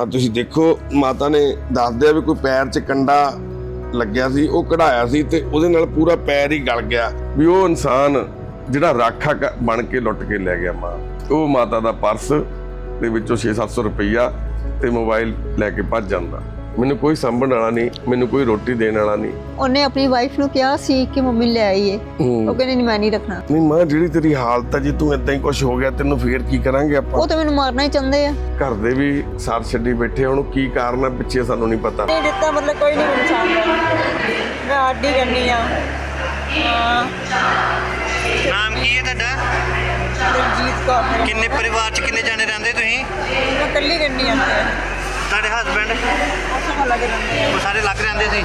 ਆ ਤੁਸੀਂ ਦੇਖੋ, ਮਾਤਾ ਨੇ ਦੱਸਦੇ ਆ ਵੀ ਕੋਈ ਪੈਰ 'ਚ ਕੰਡਾ ਲੱਗਿਆ ਸੀ, ਉਹ ਕਢਾਇਆ ਸੀ ਤੇ ਉਹਦੇ ਨਾਲ ਪੂਰਾ ਪੈਰ ਹੀ ਗਲ ਗਿਆ ਵੀ ਉਹ ਇਨਸਾਨ ਜਿਹੜਾ ਰਾਖਾ ਕ- ਬਣ ਕੇ ਲੁੱਟ ਕੇ ਲੈ ਗਿਆ ਮਾਂ। ਉਹ ਮਾਤਾ ਦਾ ਪਰਸ ਦੇ ਵਿੱਚੋਂ 6-700 ਰੁਪਈਆ ਤੇ ਮੋਬਾਈਲ ਲੈ ਕੇ ਭੱਜ ਜਾਂਦਾ। ਮੈਨੂੰ ਕੋਈ ਸੰਭਣ ਵਾਲਾ ਨਹੀਂ ਮੈਨੂੰ ਕੋਈ ਰੋਟੀ ਦੇਣ ਵਾਲਾ ਨਹੀਂ। ਉਹਨੇ ਆਪਣੀ ਵਾਈਫ ਨੂੰ ਕਿਹਾ ਸੀ ਕਿ ਮੰਮੀ ਲੈ ਆਈਏ। ਉਹ ਕਹਿੰਦੀ ਨਹੀਂ ਮੈਂ ਨਹੀਂ ਰੱਖਣਾ। ਨਹੀਂ ਮਾਂ ਜਿਹੜੀ ਤੇਰੀ ਹਾਲਤ ਹੈ ਜੇ ਤੂੰ ਇਦਾਂ ਹੀ ਕੁਝ ਹੋ ਗਿਆ ਤੈਨੂੰ ਫੇਰ ਕੀ ਕਰਾਂਗੇ ਆਪਾਂ? ਉਹ ਤਾਂ ਮੈਨੂੰ ਮਾਰਨਾ ਹੀ ਚਾਹੁੰਦੇ ਆ। ਘਰ ਦੇ ਵੀ ਸਾਥ ਛੱਡੀ ਬੈਠੇ ਆ, ਉਹਨੂੰ ਕੀ ਕਾਰਨ ਹੈ ਪਿੱਛੇ ਸਾਨੂੰ ਨਹੀਂ ਪਤਾ। ਨਹੀਂ ਦਿੱਤਾ ਮਤਲਬ ਕੋਈ ਨਹੀਂ ਮੈਨੂੰ ਚਾਹੁੰਦਾ ਮੈਂ ਆਡੀ ਕਰਨੀ ਆ। ਹਾਂ। ਨਾਮ ਕੀ ਹੈ ਤੁਹਾਡਾ? ਦਲਜੀਤ ਕੌਰ। ਕਿੰਨੇ ਪਰਿਵਾਰ ਚ ਕਿੰਨੇ ਜਾਣੇ ਰਹਿੰਦੇ ਤੁਸੀਂ? ਮੈਂ ਇਕੱਲੀ ਕਰਨੀ ਆ ਤੁਹਾਡੇ ਹਸਬੰਡ ਅਸਾਂ ਲੱਗ ਰਹਿੰਦੇ ਆ ਉਹ ਸਾਰੇ ਲੱਗ ਰਹਿੰਦੇ ਸੀ।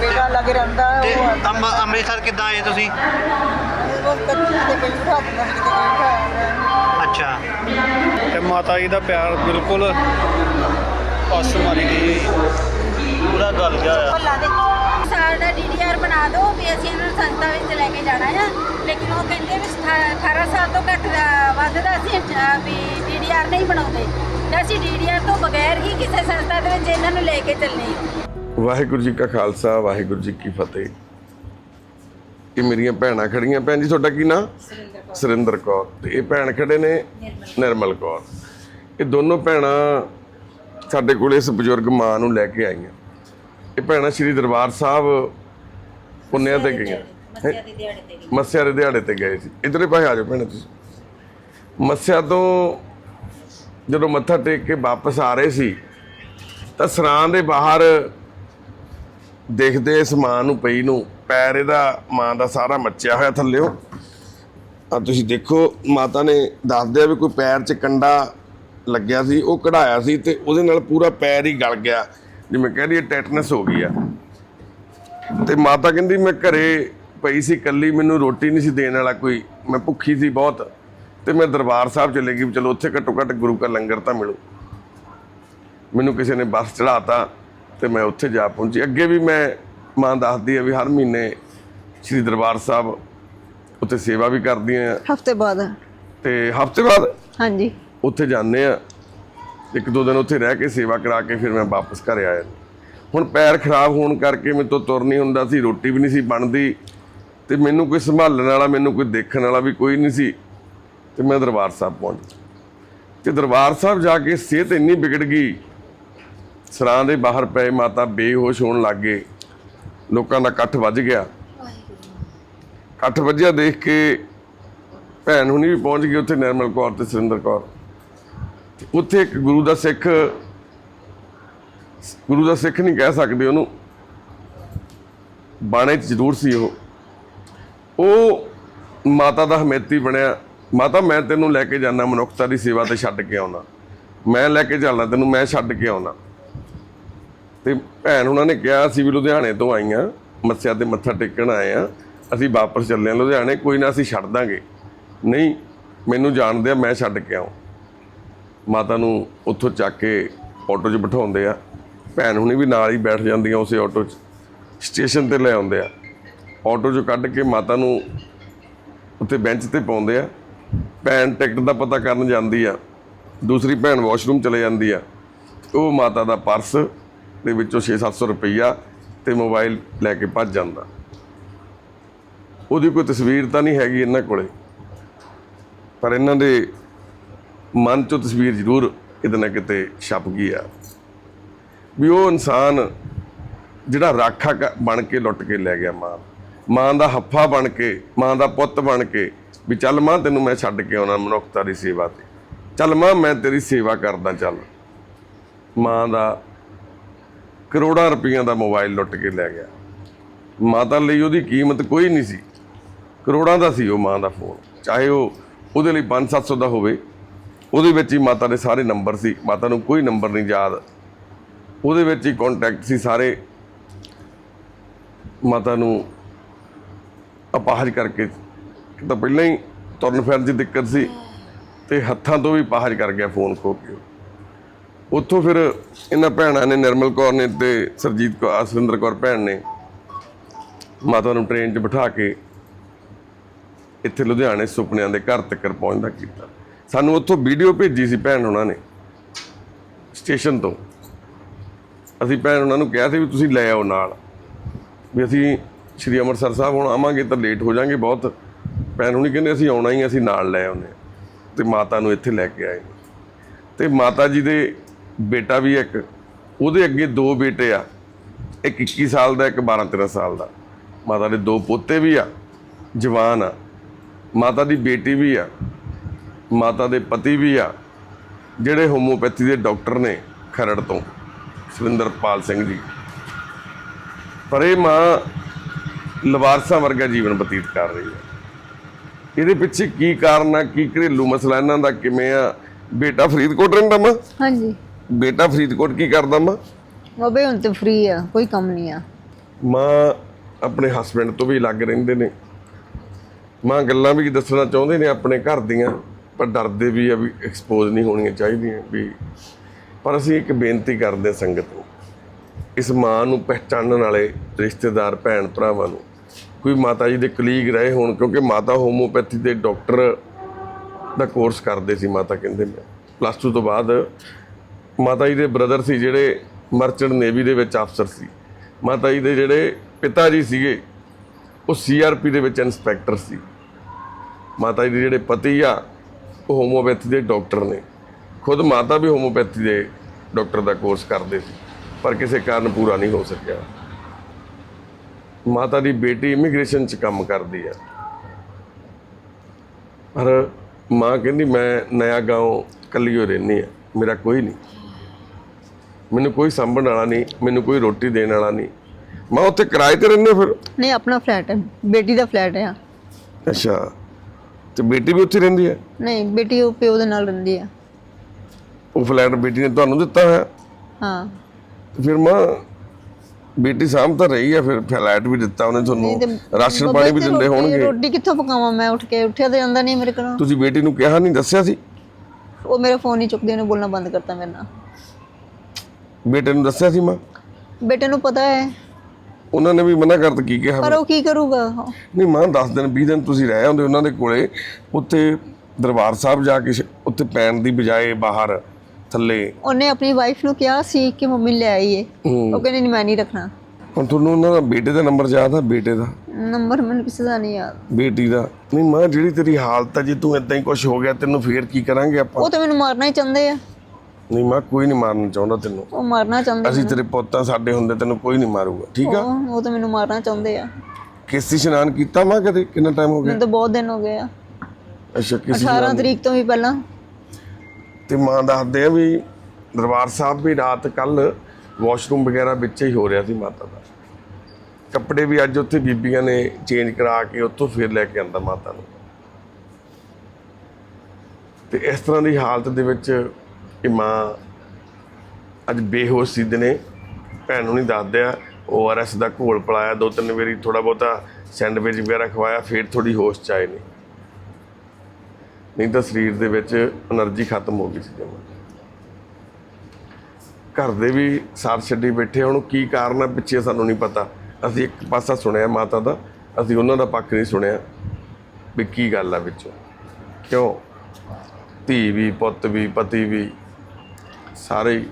ਬੇਟਾ ਲੱਗ ਰਹਿੰਦਾ ਤੇ ਉਹ ਅੰਮ੍ਰਿ- ਅੰਮ੍ਰਿਤਸਰ ਕਿੱਦਾਂ ਆਏ ਤੁਸੀਂ? ਉਹ ਕੱਚੀ ਤੇ ਕਈ ਬਿਠਾ ਦਿੰਦਾ ਸੀ ਕਿਤੇ ਕਈ ਬਿਠਾਇਆ ਅੱਛਾ। ਤੇ ਮਾਤਾ ਜੀ ਦਾ ਪਿਆਰ ਬਿਲਕੁਲ ਪੱਸ ਮਾਰੀ ਗਈ। ਪੂਰਾ ਗਲ ਗਿਆ ਆ ਸਾਲ ਦਾ ਡੀਡੀਆਰ ਬਣਾ ਦਿਓ ਵੀ ਅਸੀਂ ਇਹਨਾਂ ਨੂੰ ਸੰਸਥਾ ਵਿੱਚ ਲੈ ਕੇ ਜਾਣਾ ਆ। ਲੇਕਿਨ ਉਹ ਕਹਿੰਦੇ ਵੀ ਅਠਾ- 18 ਸਾਲ ਤੋਂ ਘੱਟ ਦਾ ਵੱਧ ਦਾ ਅਸੀਂ ਅ, ਵੀ ਡੀਡੀਆਰ ਨਹੀਂ ਬਣਾਉਂਦੇ। ਤੇ ਅਸੀਂ ਡੀਡੀਆਰ ਤੋਂ ਬਗੈਰ ਹੀ ਕਿਸੇ ਸੰਸਥਾ ਦੇ ਵਿੱਚ ਇਹਨਾਂ ਨੂੰ ਲੈ ਕੇ ਚੱਲਨੇ ਆ ਵਾਹਿਗੁਰੂ ਜੀ ਕਾ ਖਾਲਸਾ ਵਾਹਿਗੁਰੂ ਜੀ ਕੀ ਫਤਿਹ। ਇਹ ਮੇਰੀਆਂ ਭੈਣਾਂ ਖੜੀਆਂ। ਭੈਣ ਜੀ ਤੁਹਾਡਾ ਕੀ ਨਾਂ? ਸੁਰਿੰਦਰ ਕੌਰ। ਤੇ ਇਹ ਭੈਣ ਖੜੇ ਨੇ ਨਿਰਮਲ। ਕੌਰ। ਇਹ ਦੋਨੋਂ ਭੈਣਾਂ ਸਾਡੇ ਕੋਲ ਇਸ ਬਜ਼ੁਰਗ ਮਾਂ ਨੂੰ ਲੈ ਕੇ ਆਈਆਂ। ਇਹ ਭੈਣਾਂ ਸ੍ਰੀ ਦਰਬਾਰ ਸਾਹਿਬ ਪੁੰਨਿਆ ਤੇ ਗਈਆਂ। ਮੱਸਿਆ ਦੇ ਦਿਹਾੜੇ ਤੇ ਮੱਸਿਆ ਦੇ ਦਿਹਾੜੇ ਤੇ ਗਏ ਸੀ। ਇਧਰੇ ਪਾਸੇ ਆ ਜਾਓ ਭੈਣ ਤੁਸੀਂ। ਮੱਸਿਆ ਤੋਂ ਜਦੋਂ ਮੱਥਾ ਟੇਕ ਕੇ ਵਾਪਸ ਆ ਰਹੇ ਸੀ, ਤਾਂ ਸਰਾਂ ਦੇ ਬਾਹਰ ਦੇਖਦੇ ਇਸ ਮਾਂ ਨੂੰ, ਪਈ ਨੂੰ, ਪੈਰ ਇਹਦਾ ਮਾਂ ਦਾ ਸਾਰਾ ਮੱਚਿਆ ਹੋਇਆ ਥੱਲਿਓ। ਆ ਤੁਸੀਂ ਦੇਖੋ, ਮਾਤਾ ਨੇ ਦੱਸਦੇ ਆ ਵੀ ਕੋਈ ਪੈਰ 'ਚ ਕੰਡਾ ਲੱਗਿਆ ਸੀ, ਉਹ ਕਢਾਇਆ ਸੀ ਤੇ ਉਹਦੇ ਨਾਲ ਪੂਰਾ ਪੈਰ ਹੀ ਗਲ ਗਿਆ, ਜਿਵੇਂ ਕਹਿ ਲਈਏ ਟੈਟਨਸ ਹੋ ਗਈ ਆ। ਤੇ ਮਾਤਾ ਕਹਿੰਦੀ, ਮੈਂ ਘਰੇ ਪਈ ਸੀ ਕੱਲੀ ਮੈਨੂੰ ਰੋਟੀ ਨਹੀਂ ਸੀ ਦੇਣ ਵਾਲਾ ਕੋਈ, ਮੈਂ ਭੁੱਖੀ ਸੀ ਬਹੁਤ। ਤੇ ਮੈਂ ਦਰਬਾਰ ਸਾਹਿਬ ਚਲੇ ਗਈ ਚਲੋ ਉੱਥੇ ਘੱਟੋ ਘੱਟ ਗੁਰੂ ਕਾ ਲੰਗਰ ਤਾਂ ਮਿਲੂ। ਮੈਨੂੰ ਕਿਸੇ ਨੇ ਬੱਸ ਚੜਾਤਾ ਤੇ ਮੈਂ ਉੱਥੇ ਜਾ ਪਹੁੰਚੀ। ਅੱਗੇ ਵੀ ਮੈਂ ਮਾਂ ਦੱਸਦੀ ਆ ਵੀ ਹਰ ਮਹੀਨੇ ਸ੍ਰੀ ਦਰਬਾਰ ਸਾਹਿਬ ਉੱਥੇ ਸੇਵਾ ਵੀ ਕਰਦੀ ਆ। ਹਫ਼ਤੇ ਬਾਅਦ। ਤੇ ਹਫ਼ਤੇ ਬਾਅਦ ਹਾਂਜੀ। ਉੱਥੇ ਜਾਂਦੇ ਆ। ਇੱਕ ਦੋ ਦਿਨ ਉੱਥੇ ਰਹਿ ਕੇ ਸੇਵਾ ਕਰਾ ਕੇ ਫਿਰ ਮੈਂ ਵਾਪਸ ਘਰ ਆਇਆ। ਹੁਣ ਪੈਰ ਖਰਾਬ ਹੋਣ ਕਰਕੇ ਮੇਰੇ ਤੋਂ ਤੁਰ ਨਹੀਂ ਹੁੰਦਾ ਸੀ ਰੋਟੀ ਵੀ ਨਹੀਂ ਸੀ ਬਣਦੀ ਤੇ ਮੈਨੂੰ ਕੋਈ ਸੰਭਾਲਣ ਵਾਲਾ ਮੈਨੂੰ ਕੋਈ ਦੇਖਣ ਵਾਲਾ ਵੀ ਕੋਈ ਨਹੀਂ ਸੀ। ਤੇ ਮੈਂ ਦਰਬਾਰ ਸਾਹਿਬ ਪਹੁੰਚ ਗਿਆ। ਤੇ ਦਰਬਾਰ ਸਾਹਿਬ ਜਾ ਕੇ ਸਿਹਤ ਇੰਨੀ ਵਿਗੜ ਗਈ, ਸਰਾਂ ਦੇ ਬਾਹਰ ਪਏ, ਮਾਤਾ ਬੇਹੋਸ਼ ਹੋਣ ਲੱਗ ਗਏ। ਲੋਕਾਂ ਦਾ ਇਕੱਠ ਵੱਜ ਗਿਆ। ਇਕੱਠ ਵੱਜਿਆ ਦੇਖ ਕੇ ਭੈਣ ਹੁਣੀ ਵੀ ਪਹੁੰਚ ਗਈ ਉੱਥੇ ਨਿਰਮਲ ਕੌਰ ਤੇ ਸੁਰਿੰਦਰ ਕੌਰ। ਉੱਥੇ ਇੱਕ ਗੁਰੂ ਦਾ ਸਿੱਖ, ਗੁਰੂ ਦਾ ਸਿੱਖ ਨਹੀਂ ਕਹਿ ਸਕਦੇ ਉਹਨੂੰ। ਬਾਣੇ 'ਚ ਜ਼ਰੂਰ ਸੀ ਉਹ। ਉਹ ਮਾਤਾ ਦਾ ਹਮੇਤੀ ਬਣਿਆ। ਮਾਤਾ, ਮੈਂ ਤੈਨੂੰ ਲੈ ਕੇ ਜਾਣਾ ਮਨੁੱਖਤਾ ਦੀ ਸੇਵਾ ਤੇ ਛੱਡ ਕੇ ਆਉਣਾ ਮੈਂ ਲੈ ਕੇ ਚੱਲਣਾ ਤੈਨੂੰ, ਮੈਂ ਛੱਡ ਕੇ ਆਉਣਾ ਤੇ ਭੈਣ ਉਹਨਾਂ ਨੇ ਕਿਹਾ, ਅਸੀਂ ਵੀ ਲੁਧਿਆਣੇ ਤੋਂ ਆਈਆਂ, ਮੱਸਿਆ ਤੇ ਮੱਥਾ ਟੇਕਣ ਆਏ ਆ ਅਸੀਂ ਵਾਪਸ ਚੱਲੇ ਆ ਲੁਧਿਆਣੇ, ਕੋਈ ਨਾ ਅਸੀਂ ਛੱਡ ਦਾਂਗੇ। ਨਹੀਂ, ਮੈਨੂੰ ਜਾਣਦੇ ਆ ਮੈਂ ਛੱਡ ਕੇ ਆਉਂ। ਮਾਤਾ ਨੂੰ ਉੱਥੋਂ ਚੱਕ ਕੇ ਆਟੋ 'ਚ ਬਿਠਾਉਂਦੇ ਆ। ਭੈਣ ਹੁਣੀ ਵੀ ਨਾਲ ਹੀ ਬੈਠ ਜਾਂਦੀਆਂ ਉਸੇ ਆਟੋ 'ਚ। ਸਟੇਸ਼ਨ ਤੇ ਲੈ ਆਉਂਦੇ ਆ। ਆਟੋ 'ਚੋਂ ਕੱਢ ਕੇ ਮਾਤਾ ਨੂੰ ਉੱਥੇ ਬੈਂਚ ਤੇ ਪਾਉਂਦੇ ਆ। ਭੈਣ ਟਿਕਟ ਦਾ ਪਤਾ ਕਰਨ ਜਾਂਦੀ ਆ, ਦੂਸਰੀ ਭੈਣ ਵਾਸ਼ਰੂਮ ਚਲੇ ਜਾਂਦੀ ਆ, ਉਹ ਮਾਤਾ ਦਾ ਪਰਸ ਦੇ ਵਿੱਚੋਂ 6-700 ਰੁਪਈਆ ਤੇ ਮੋਬਾਈਲ ਲੈ ਕੇ ਭੱਜ ਜਾਂਦਾ। ਉਹਦੀ ਕੋਈ ਤਸਵੀਰ ਤਾਂ ਨਹੀਂ ਹੈਗੀ ਇਹਨਾਂ ਕੋਲੇ, ਪਰ ਇਹਨਾਂ ਦੇ ਮਨ 'ਚੋਂ ਤਸਵੀਰ ਜ਼ਰੂਰ ਕਿਤੇ ਨਾ ਕਿਤੇ ਛਪ ਗਈ ਆ। ਵੀ ਉਹ ਇਨਸਾਨ ਜਿਹੜਾ ਰਾਖਾ ਕ- ਬਣ ਕੇ ਲੁੱਟ ਕੇ ਲੈ ਗਿਆ ਮਾਂ। ਮਾਂ ਦਾ ਹੱਫਾ ਬਣ ਕੇ, ਮਾਂ ਦਾ ਪੁੱਤ ਬਣ ਕੇ, ਵੀ ਚੱਲ ਮਾਂ, ਤੈਨੂੰ ਮੈਂ ਛੱਡ ਕੇ ਆਉਣਾ ਮਨੁੱਖਤਾ ਦੀ ਸੇਵਾ ਤੇ। ਚੱਲ ਮਾਂ, ਮੈਂ ਤੇਰੀ ਸੇਵਾ ਕਰਦਾ ਚੱਲ। ਮਾਂ ਦਾ ਕਰੋੜਾਂ ਰੁਪਈਆਂ ਦਾ ਮੋਬਾਈਲ ਲੁੱਟ ਕੇ ਲੈ ਗਿਆ। ਮਾਤਾ ਲਈ ਉਹਦੀ ਕੀਮਤ ਕੋਈ ਨਹੀਂ ਸੀ। ਕਰੋੜਾਂ ਦਾ ਸੀ ਉਹ ਮਾਂ ਦਾ ਫੋਨ। ਚਾਹੇ ਉਹ ਉਹਦੇ ਲਈ 5-700 ਦਾ ਹੋਵੇ, ਉਹਦੇ ਵਿੱਚ ਹੀ ਮਾਤਾ ਦੇ ਸਾਰੇ ਨੰਬਰ ਸੀ। ਮਾਤਾ ਨੂੰ ਕੋਈ ਨੰਬਰ ਨਹੀਂ ਯਾਦ। ਉਹਦੇ ਵਿੱਚ ਹੀ ਕੰਟੈਕਟ ਸੀ ਸਾਰੇ। ਮਾਤਾ ਨੂੰ ਅਪਾਹਜ ਕਰਕੇ। ਇੱਕ ਤਾਂ ਪਹਿਲਾਂ ਹੀ ਤੁਰਨ ਫਿਰਨ ਦੀ ਦਿੱਕਤ ਸੀ ਤੇ ਹੱਥਾਂ ਤੋਂ ਵੀ ਪਾਹਜ ਕਰ ਗਿਆ ਫੋਨ ਖੋ ਕੇ। ਉੱਥੋਂ ਫਿਰ ਇਹਨਾਂ ਭੈਣਾਂ ਨੇ ਨਿਰਮਲ ਕੌਰ ਨੇ ਤੇ ਸਰਜੀਤ ਕੌਰ ਸੁਰਿੰਦਰ ਕੌਰ ਭੈਣ ਨੇ ਮਾਤਾ ਨੂੰ ਟ੍ਰੇਨ 'ਚ ਬਿਠਾ ਕੇ ਇੱਥੇ ਲੁਧਿਆਣੇ ਸੁਪਨਿਆਂ ਦੇ ਘਰ ਤੱਕ ਪਹੁੰਚਦਾ ਕੀਤਾ। ਸਾਨੂੰ ਉੱਥੋਂ ਵੀਡੀਓ ਭੇਜੀ ਸੀ ਭੈਣ ਉਹਨਾਂ ਨੇ ਸਟੇਸ਼ਨ ਤੋਂ। ਅਸੀਂ ਭੈਣ ਉਹਨਾਂ ਨੂੰ ਕਿਹਾ ਸੀ ਵੀ ਤੁਸੀਂ ਲੈ ਆਓ ਨਾਲ। ਵੀ ਅਸੀਂ ਸ਼੍ਰੀ ਅੰਮ੍ਰਿਤਸਰ ਸਾਹਿਬ ਹੁਣ ਆਵਾਂਗੇ ਤਾਂ ਲੇਟ ਹੋ ਜਾਾਂਗੇ ਬਹੁਤ। ਭੈਣ ਹੁਣੀ ਕਹਿੰਦੇ ਅਸੀਂ ਆਉਣਾ ਹੀ ਅਸੀਂ ਨਾਲ ਲੈ ਆਉਂਦੇ ਹਾਂ। ਤੇ ਮਾਤਾ ਨੂੰ ਇੱਥੇ ਲੈ ਕੇ ਆਏ। ਤੇ ਮਾਤਾ ਜੀ ਦੇ ਬੇਟਾ ਵੀ ਇੱਕ, ਉਹਦੇ ਅੱਗੇ ਦੋ ਬੇਟੇ ਆ। ਇੱਕ 21 ਸਾਲ ਦਾ, ਇੱਕ 12 13 ਸਾਲ ਦਾ। ਮਾਤਾ ਦੇ ਦੋ ਪੋਤੇ ਵੀ ਆ, ਜਵਾਨ ਆ। ਮਾਤਾ ਦੀ ਬੇਟੀ ਵੀ ਆ, ਮਾਤਾ ਦੇ ਪਤੀ ਵੀ ਆ, ਜਿਹੜੇ ਹੋਮੋਪੈਥੀ ਦੇ ਡਾਕਟਰ ਨੇ ਖਰੜ ਤੋਂ ਸੁਰਿੰਦਰਪਾਲ ਸਿੰਘ ਜੀ। ਪਰ ਇਹ ਮਾਂ ਲਵਾਰਸਾਂ ਵਰਗਾ ਜੀਵਨ ਬਤੀਤ ਕਰ ਰਹੀ ਹੈ। ਇਹਦੇ ਪਿੱਛੇ ਕੀ ਕਾਰਨ ਆ ਕੀ ਘਰੇਲੂ ਮਸਲਾ ਇਹਨਾਂ ਦਾ ਕਿਵੇਂ ਆ? ਬੇਟਾ ਫਰੀਦਕੋਟ ਰਹਿੰਦਾ ਮਾਂ ਹਾਂਜੀ। ਬੇਟਾ ਫਰੀਦਕੋਟ ਕੀ ਕਰਦਾ ਮਾਂ ਬਾਬੇ ਹੁਣ ਤੇ ਫ੍ਰੀ ਆ ਕੋਈ ਕੰਮ ਨਹੀਂ ਆ। ਮਾਂ ਆਪਣੇ ਹਸਬੰਡ ਤੋਂ ਵੀ ਅਲੱਗ ਰਹਿੰਦੇ ਨੇ। ਮਾਂ ਗੱਲਾਂ ਵੀ ਦੱਸਣਾ ਚਾਹੁੰਦੇ ਨੇ ਆਪਣੇ ਘਰ ਦੀਆਂ ਪਰ ਡਰਦੇ ਵੀ ਆ ਵੀ ਐਕਸਪੋਜ਼ ਨਹੀਂ ਹੋਣੀਆਂ ਚਾਹੀਦੀਆਂ ਵੀ। ਪਰ ਅਸੀਂ ਇੱਕ ਬੇਨਤੀ ਕਰਦੇ ਹਾਂ ਸੰਗਤ ਨੂੰ ਇਸ ਮਾਂ ਨੂੰ ਪਹਿਚਾਨਣ ਵਾਲੇ ਰਿਸ਼ਤੇਦਾਰ ਭੈਣ ਭਰਾਵਾਂ ਨੂੰ ਕੋਈ ਮਾਤਾ ਜੀ ਦੇ ਕਲੀਗ ਰਹੇ ਹੋਣ, ਕਿਉਂਕਿ ਮਾਤਾ ਹੋਮੋਪੈਥੀ ਦੇ ਡਾਕਟਰ ਦਾ ਕੋਰਸ ਕਰਦੇ ਸੀ ਮਾਤਾ ਕਹਿੰਦੇ ਮੈਂ। ਪਲੱਸ 2 ਤੋਂ ਬਾਅਦ ਮਾਤਾ ਜੀ ਦੇ ਬ੍ਰਦਰ ਸੀ ਜਿਹੜੇ ਮਰਚੈਂਟ ਨੇਵੀ ਦੇ ਵਿੱਚ ਅਫਸਰ ਸੀ। ਮਾਤਾ ਜੀ ਦੇ ਜਿਹੜੇ ਪਿਤਾ ਜੀ ਸੀਗੇ, ਉਹ ਸੀਆਰਪੀ ਦੇ ਵਿੱਚ ਇਨਸਪੈਕਟਰ ਸੀ। ਮਾਤਾ ਜੀ ਦੇ ਜਿਹੜੇ ਪਤੀ ਆ, ਉਹ ਹੋਮੋਪੈਥੀ ਦੇ ਡਾਕਟਰ ਨੇ। ਖੁਦ ਮਾਤਾ ਵੀ ਹੋਮੋਪੈਥੀ ਦੇ ਡਾਕਟਰ ਦਾ ਕੋਰਸ ਕਰਦੇ ਸੀ, ਪਰ ਕਿਸੇ ਕਾਰਨ ਪੂਰਾ ਨਹੀਂ ਹੋ ਸਕਿਆ। ਮਾਤਾ ਦੀ ਬੇਟੀ ਇਮੀਗ੍ਰੇਸ਼ਨ 'ਚ ਕੰਮ ਕਰਦੀ ਆ। ਪਰ ਮਾਂ ਕਹਿੰਦੀ ਮੈਂ ਨਇਆ گاਉਂ ਕੱਲੀ ਹੋ ਰਹਿਣੀ ਆ। ਮੇਰਾ ਕੋਈ ਨਹੀਂ। ਮੈਨੂੰ ਕੋਈ ਸੰਭਣ ਵਾਲਾ ਨਹੀਂ ਮੈਨੂੰ ਕੋਈ ਰੋਟੀ ਦੇਣ ਵਾਲਾ ਨਹੀਂ। ਮੈਂ ਉੱਥੇ ਕਿਰਾਏ ਤੇ ਰਹਿੰਦਾ ਫਿਰ? ਨਹੀਂ ਆਪਣਾ ਫਲੈਟ ਹੈ। ਬੇਟੀ ਦਾ ਫਲੈਟ ਹੈ ਅੱਛਾ। ਤੇ ਬੇਟੀ ਵੀ ਉੱਥੇ ਰਹਿੰਦੀ ਹੈ ਨਹੀਂ ਬੇਟੀ ਉਹ ਪਿਓ ਦੇ ਨਾਲ ਰਹਿੰਦੀ ਹੈ ਉਹ ਫਲੈਟ ਬੇਟੀ ਨੇ ਤੁਹਾਨੂੰ ਦਿੱਤਾ ਹੈ। ਹਾਂ ਫਿਰ ਮਾਂ ਬੇਟੀ ਸਾਂਭ ਤਾਂ ਰਹੀ ਆ ਫਿਰ ਫਲੈਟ ਵੀ ਦਿੱਤਾ ਉਹਨੇ ਤੁਹਾਨੂੰ। ਰਾਸ਼ਨ ਪਾਣੀ ਵੀ ਦਿੰਦੇ ਹੋਣਗੇ। ਰੋਟੀ ਕਿੱਥੋਂ ਪਕਾਵਾਂ ਮੈਂ? ਉੱਠ ਕੇ ਉੱਠਿਆ ਤੇ ਜਾਂਦਾ ਨਹੀਂ ਮੇਰੇ ਕੋਲੋਂ। ਤੁਸੀਂ ਬੇਟੀ ਨੂੰ ਕਿਹਾ ਨਹੀਂ ਦੱਸਿਆ ਸੀ? ਉਹ ਮੇਰਾ ਫੋਨ ਨਹੀਂ ਚੁੱਕਦੇ ਉਹਨੇ ਬੋਲਣਾ ਬੰਦ ਕਰਤਾ ਮੇਰੇ ਨਾਲ। ਬੇਟੇ ਨੂੰ ਦੱਸਿਆ ਸੀ ਮਾਂ? ਬੇਟੇ ਨੂੰ ਪਤਾ ਹੈ। ਉਹਨਾਂ ਨੇ ਵੀ ਮਨਾ ਕਰਤਾ ਕੀ ਕਿਹਾ ਪਰ ਉਹ ਕੀ ਕਰੂਗਾ? ਨਹੀਂ ਮਾਂ 10 ਦਿਨ 20 ਦਿਨ ਤੁਸੀਂ ਰਹਿ ਆਉਂਦੇ ਉਹਨਾਂ ਦੇ ਕੋਲੇ। ਉੱਥੇ ਦਰਬਾਰ ਸਾਹਿਬ ਜਾ ਕੇ ਉੱਥੇ ਪੈਣ ਦੀ ਬਜਾਏ ਬਾਹਰ ਥੱਲੇ। ਉਹਨੇ ਆਪਣੀ ਵਾਈਫ ਨੂੰ ਕਿਹਾ ਸੀ ਕਿ ਮੰਮੀ ਲੈ ਆਈਏ। ਹੂੰ। ਉਹ ਕਹਿੰਦੀ ਨਹੀਂ ਮੈਂ ਨਹੀਂ ਰੱਖਣਾ। ਹੁਣ ਤੁਹਾਨੂੰ ਉਹਨਾਂ ਦਾ ਬੇਟੇ ਦਾ ਨੰਬਰ ਯਾਦ ਆ? ਬੇਟੇ ਦਾ? ਨੰਬਰ ਮੈਨੂੰ ਕਿਸੇ ਦਾ ਨਹੀਂ ਯਾਦ। ਬੇਟੀ ਦਾ? ਨਹੀਂ ਮਾਂ ਜਿਹੜੀ ਤੇਰੀ ਹਾਲਤ ਆ ਜੇ ਤੂੰ ਇਦਾਂ ਹੀ ਕੁਝ ਹੋ ਗਿਆ ਤੈਨੂੰ ਫੇਰ ਕੀ ਕਰਾਂਗੇ ਆਪਾਂ? ਉਹ ਤਾਂ ਮੈਨੂੰ ਮਾਰਨਾ ਹੀ ਚਾਹੁੰਦੇ ਆ। ਨਹੀਂ ਮਾਂ ਕੋਈ ਨਹੀਂ ਮਾਰਨਾ ਚਾਹੁੰਦਾ ਤੈਨੂੰ। ਉਹ ਮਾਰਨਾ ਚਾਹੁੰਦੇ ਅਸੀਂ ਤੇਰੇ ਪੁੱਤਾਂ ਸਾਡੇ ਹੁੰਦੇ ਤੈਨੂੰ ਕੋਈ ਨਹੀਂ ਮਾਰੂਗਾ ਠੀਕ ਆ? ਉਹ ਉਹ ਤਾਂ ਮੈਨੂੰ ਮਾਰਨਾ ਚਾਹੁੰਦੇ ਆ। ਕਿਸ਼ਤੀ ਇਸ਼ਨਾਨ ਕੀਤਾ ਮਾਂ ਕਦੇ? ਕਿੰਨਾ ਟਾਈਮ ਹੋ ਗਿਆ? ਮੈਨੂੰ ਤਾਂ ਬਹੁਤ ਦਿਨ ਹੋ ਗਏ ਆ। ਅੱਛਾ ਕਿਸ਼ਤੀ 18 ਤਰੀਕ ਤੋਂ ਵੀ ਪਹਿਲਾਂ। ਤੇ ਮਾਂ ਦੱਸਦੇ ਆ ਵੀ ਦਰਬਾਰ ਸਾਹਿਬ ਵੀ ਰਾਤ ਕੱਲ ਵਾਸ਼ਰੂਮ ਵਗੈਰਾ ਵਿੱਚ ਹੀ ਹੋ ਰਿਹਾ ਸੀ ਮਾਤਾ ਦਾ। ਕੱਪੜੇ ਵੀ ਅੱਜ ਉੱਥੇ ਬੀਬੀਆਂ ਨੇ ਚੇਂਜ ਕਰਾ ਕੇ ਉੱਥੋਂ ਫੇਰ ਲੈ ਕੇ ਆਂਦਾ ਮਾਤਾ ਨੂੰ। ਤੇ ਇਸ ਤਰ੍ਹਾਂ ਦੀ ਹਾਲਤ ਦੇ ਵਿੱਚ ਇਹ ਮਾਂ ਅੱਜ ਬੇਹੋਸ਼ ਸੀ ਦਿਨੇ ਭੈਣ ਨੂੰ ਨਹੀਂ ਦੱਸਦੇ ਆ। ਓਆਰਐਸ ਦਾ ਘੋਲ ਪਲਾਇਆ, ਦੋ ਤਿੰਨ ਵਾਰੀ ਥੋੜਾ ਬਹੁਤਾ ਸੈਂਡਵਿਚ ਵਗੈਰਾ ਖਵਾਇਆ, ਫੇਰ ਥੋੜੀ ਹੋਸ਼ ਚ ਆਏ ਨੇ। ਨਹੀਂ ਤਾਂ ਸਰੀਰ ਦੇ ਵਿੱਚ એનર્ਜੀ ਖਤਮ ਹੋ ਗਈ ਸੀ ਜਮਾਂ। ਘਰ ਦੇ ਵੀ ਸਾਥ ਛੱਡੀ ਬੈਠੇ ਉਹਨੂੰ ਕੀ ਕਾਰਨ ਹੈ ਪਿੱਛੇ ਸਾਨੂੰ ਨਹੀਂ ਪਤਾ। ਅਸੀਂ ਇੱਕ ਪਾਸਾ ਸੁਣਿਆ ਮਾਤਾ ਦਾ, ਅਸੀਂ ਉਹਨਾਂ ਦਾ ਪੱਖ ਨਹੀਂ ਸੁਣਿਆ ਵੀ ਕੀ ਗੱਲ ਆ ਵਿੱਚੋਂ। ਕਿਉਂ? ਧੀ ਵੀ, ਪੁੱਤ ਵੀ, ਪਤੀ ਵੀ, ਸਾਰੇ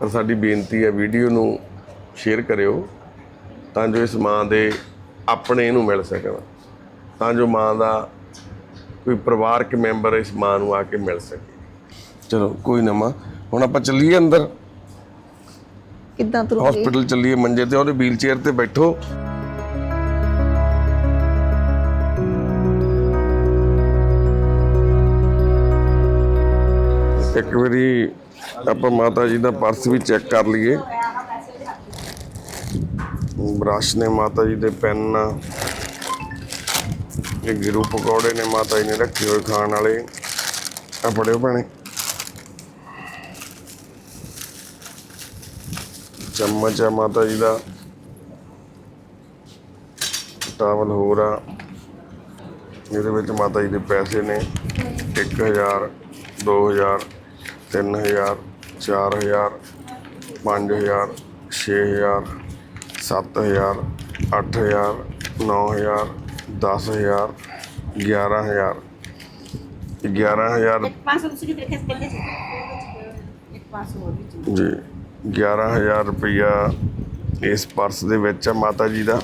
ਪਰ ਸਾਡੀ ਬੇਨਤੀ ਹੈ ਵੀਡੀਓ ਨੂੰ ਸ਼ੇਅਰ ਕਰਿਓ, ਤਾਂ ਜੋ ਇਸ ਮਾਂ ਦੇ ਆਪਣੇ ਨੂੰ ਮਿਲ ਸਕਣ। ਤਾਂ ਜੋ ਮਾਂ ਦਾ ਕੋਈ ਪਰਿਵਾਰਕ ਮੈਂਬਰ ਇਸ ਮਾਂ ਨੂੰ ਆ ਕੇ ਮਿਲ ਸਕੇ। ਚਲੋ ਕੋਈ ਨਾ ਮਾਂ। ਹੁਣ ਆਪਾਂ ਚੱਲੀਏ ਅੰਦਰ। ਕਿੱਦਾਂ ਤੁਰੂਗੀ? ਹਸਪੀਟਲ ਚੱਲੀਏ ਮੰਜੇ ਤੇ ਉਹਦੇ ਵੀਲ ਚੇਅਰ ਤੇ ਬੈਠੋ। ਇੱਕ ਵਾਰੀ ਆਪਾਂ ਮਾਤਾ ਜੀ ਦਾ ਪਰਸ ਵੀ ਚੈੱਕ ਕਰ ਲਈਏ। ਬ੍ਰਸ਼ ਨੇ ਮਾਤਾ ਜੀ ਦੇ ਪੈਨ ਇਹ ਗਿਰੂ ਪਕੌੜੇ ਨੇ ਮਾਤਾ ਜੀ ਨੇ ਰੱਖੇ ਹੋਏ ਖਾਣ ਵਾਲੇ। ਆ ਫੜਿਓ ਭੈਣੇ। ਚਮਚ ਆ ਮਾਤਾ ਜੀ ਦਾ। ਟਾਵਲ ਹੋਰ ਆ। ਇਹਦੇ ਵਿੱਚ ਮਾਤਾ ਜੀ ਦੇ ਪੈਸੇ ਨੇ। 1000 2000 3000 4000 5000 6000 7000 8000 9000 10000 11000 11000 500 ਤੁਸੀਂ ਕਿਤੇ ਕਿਸ ਕਿਤੇ ਜੀ 11000 ਰੁਪਇਆ ਇਸ ਪਰਸ ਦੇ ਵਿੱਚ ਆ ਮਾਤਾ ਜੀ ਦਾ।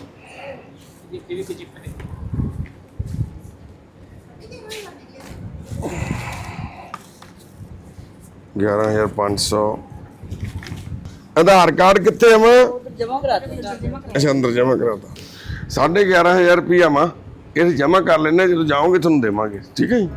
ਗਿਆਰਾਂ ਹਜ਼ਾਰ ਪੰਜ ਸੌ। ਆਧਾਰ ਕਾਰਡ ਕਿੱਥੇ ਆ ਮਾਂ? ਜਮਾ ਕਰਾ ਦਿੱਤਾ। ਅੱਛਾ ਅੰਦਰ ਜਮਾ ਕਰਾਤਾ ਸਾਢੇ 11000 ਰੁਪਇਆ ਮਾਂ ਇਹ ਜਮ੍ਹਾਂ ਕਰ ਲੈਣਾ ਜਦੋਂ ਜਾਓਗੇ ਤੁਹਾਨੂੰ ਦੇਵਾਂਗੇ। ਠੀਕ ਹੈ ਜੀ?